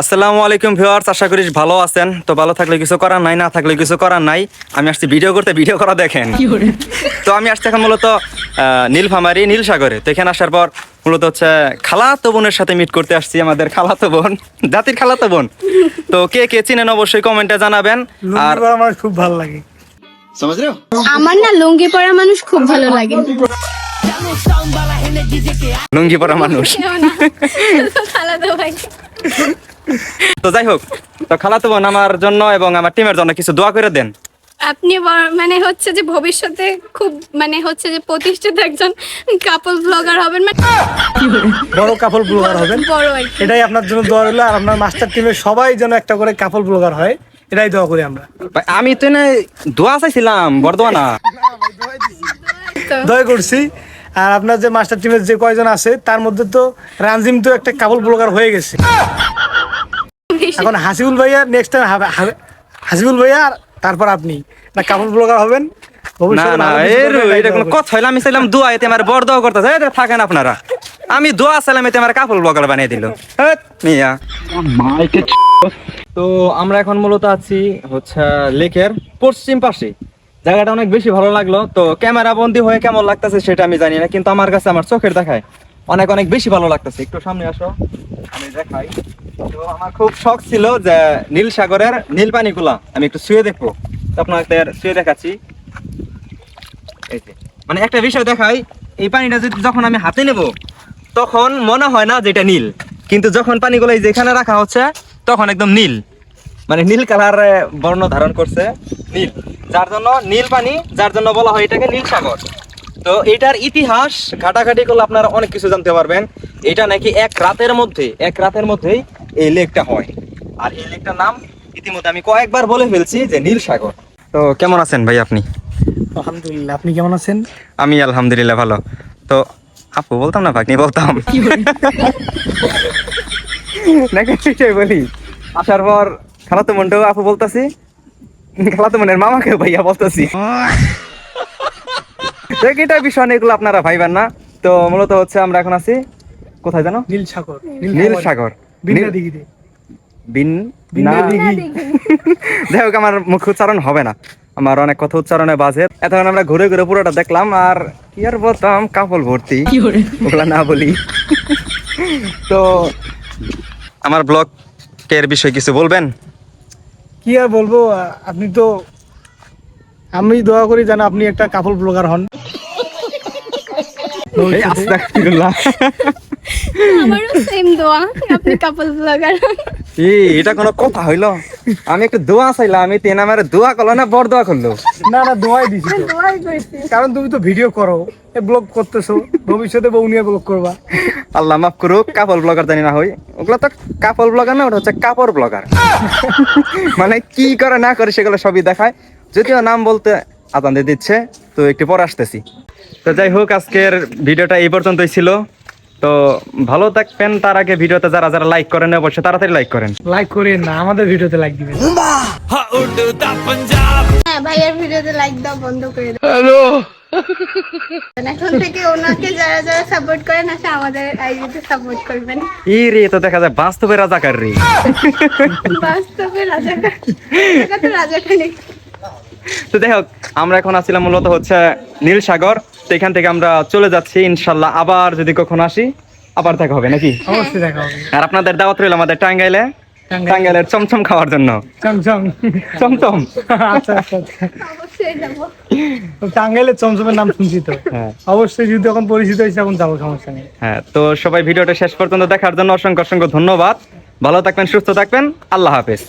আসসালামু আলাইকুম ভিউয়ার্স আশা করি ভালো আছেন। তো ভালো থাকলে কিছু করার নাই না থাকলে কিছু করার নাই। আমি আসছি ভিডিও করতে ভিডিও করা দেখেন। তো আমি আসছি এখন মূলত আহ, নীলফামারী নীলসাগরে। তো এখানে আসার পর মূলত হচ্ছে খালাতো বোনের সাথে মিট করতে আসছি আমাদের খালাতো বোন জাতির খালাতো বোন। তো কে কে চিনেন অবশ্যই কমেন্টে জানাবেন। আর আমার খুব ভালো লাগে। আমার না লুঙ্গি পরা মানুষ খুব ভালো লাগে। লুঙ্গি পরা মানুষ তো যাই হোক তো খালাতো বোন আমার জন্য এবং আমার টিমের জন্য কিছু দোয়া করে দেন। আপনি মানে হচ্ছে যে ভবিষ্যতে খুব মানে হচ্ছে যে প্রতিষ্ঠিত একজন কাপল ব্লগার হবেন মানে বড় কাপল ব্লগার হবেন। বড় এটাই আপনার জন্য দোয়া রইল আর আপনার মাস্টার টিমের সবাই যেন একটা করে কাপল ব্লগার হয় এটাই দোয়া করি আমরা। ভাই, আমি তো না দোয়া চাইছিলাম বর্ধমান। না দয়া করছি। আর আপনার যে মাস্টার টিমের যে কয়জন আছে তার মধ্যে তো রানজিম তো একটা কাপল ব্লগার হয়ে গেছে। এখন হাসিবুল ভাইয়া নেক্সট টাইম হাসিবুল ভাইয়া আর তারপর আপনি। না কাপল ব্লগার হবেন। না না ভালো কিছু এর করবেন, এটাই এটা কোনো কথা হইল আমি চাইলাম দোয়া এতে আমার বড় দোয়া করতেছে দেখ, থাকেন আপনারা। আমি দোয়া চাইলাম এতে আমার কাপড় বানিয়ে দিল। হেৎ, মিয়া। তো আমরা এখন মূলত আছি হচ্ছে লেকের পশ্চিম পাশে। জায়গাটা অনেক বেশি ভালো লাগল। তো ক্যামেরা বন্দি হয়ে কেমন লাগতেছে সেটা আমি জানি না কিন্তু আমার কাছে আমার চোখের দেখায় অনেক অনেক বেশি ভালো লাগতেছে। একটু সামনে আসো আমি দেখাই। আমার খুব শখ ছিল যে নীল সাগরের নীল পানিগুলা আমি একটু শুয়ে দেখব। আপনাদের শুয়ে দেখাচ্ছি। মানে একটা বিষয় দেখাই, এই পানিটা যদি যখন আমি হাতে নেব, তখন মনে হয় না যে এটা নীল। কিন্তু যখন পানিগুলো এই যে এখানে রাখা হচ্ছে, তখন একদম নীল। মানে নীল কালার বর্ণ ধারণ করছে নীল। যার জন্য নীল পানি, যার জন্য বলা হয় এটাকে নীল সাগর। তো এটার ইতিহাস ঘাটাঘাটি করলে আপনারা অনেক কিছু জানতে পারবেন। এটা নাকি এক রাতের মধ্যে, এক রাতের মধ্যেই এই লেকটা হয়। আর এই লেকটার নাম ইতিমধ্যে আমি কয়েকবার বলে ফেলছি যে নীল সাগর। তো কেমন আছেন ভাই আপনি? আলহামদুলিল্লাহ আপনি কেমন আছেন? আমি আলহামদুলিল্লাহ ভালো। তো আপু বলতাম না ভাগ্নি বলতাম। নাকি সেটাই বলি। আসার পর খালাতো মনটাও আপু বলতাছি খালাতো মনের মামাকে ভাইয়া বলতাছি। এটা বিষয় এগুলো আপনারা ভাইবেন না। তো মূলত হচ্ছে আমরা এখন আছি কোথায় জানো? নীল সাগর। নীল সাগর। বিনা দিঘিতে। বিন বিনা দিঘি। যাই হোক আমার মুখ উচ্চারণ হবে না। আমার অনেক কথা উচ্চারণে বাজে। এতক্ষণ আমরা ঘুরে ঘুরে পুরোটা দেখলাম আর কি আর বলতাম? কাপল ভর্তি। ওগুলা না বলি। তো আমার ব্লগ এর বিষয়ে কিছু বলবেন? কি আর বলব আপনি তো আমি দোয়া করি যেন আপনি একটা কাপল ব্লগার হন। আস্তাগফিরুল্লাহ। আমারও সেম দোয়া। আপনি কাপল ব্লগার এই এটা কোনো কথা হইল? আমি একটু দোয়া চাইলাম আমি তেন আমার দোয়া করল না বড় দোয়া করল? না না দোয়াই দিছি দোয়াই করছি কারণ তুমি তো ভিডিও করো এ ব্লগ করতেছো ভবিষ্যতে বউ ব্লগ করবা। আল্লাহ মাফ করুক কাপল ব্লগার জানি না হই। ওগুলো তো কাপল ব্লগার না ওটা হচ্ছে কাপড় ব্লগার মানে কি করে না করে সেগুলো সবই দেখায়। যদিও নাম বলতে আদান দিচ্ছে তো একটু পরে আসতেছি। তো যাই হোক আজকের ভিডিওটা এই পর্যন্তই ছিল। তো ভালো থাকবেন। তার আগে ভিডিওতে যারা যারা লাইক করেন অবশ্যই তাড়াতাড়ি লাইক করেন। লাইক করেন না আমাদের ভিডিওতে লাইক দিবেন। হ্যাঁ ভাইয়ের ভিডিওতে লাইক দাও বন্ধ করে দাও। হ্যালো! এখন থেকে ওনাকে যারা যারা সাপোর্ট করেন আসে আমাদের আইডিতে সাপোর্ট করবেন। ই রে তো দেখা যায় বাস্তবে রাজাকার রে। বাস্তবে রাজাকার। তো রাজাকার আমরা এখন আসছিলাম মূলত হচ্ছে নীল সাগর। তো এখান থেকে আমরা চলে যাচ্ছি ইনশাল্লাহ। আবার যদি কখনো আসি আবার দেখা হবে নাকি? অবশ্যই দেখা হবে। আর আপনাদের দাওয়াত রইল আমাদের টাঙ্গাইলে? টাঙ্গাইলে। টাঙ্গাইলের চমচম খাওয়ার জন্য। চং চং চমচম? আচ্ছা আচ্ছা আচ্ছা। অবশ্যই যাব তো টাঙ্গাইলের চমচমের নাম শুনছি তো। হ্যাঁ। অবশ্যই যদি এখন পরিচিত হয়েছে এখন যাব সমস্যা নেই। হ্যাঁ তো সবাই ভিডিওটা শেষ পর্যন্ত দেখার জন্য অসংখ্য অসংখ্য ধন্যবাদ। ভালো থাকবেন সুস্থ থাকবেন। আল্লাহ হাফেজ।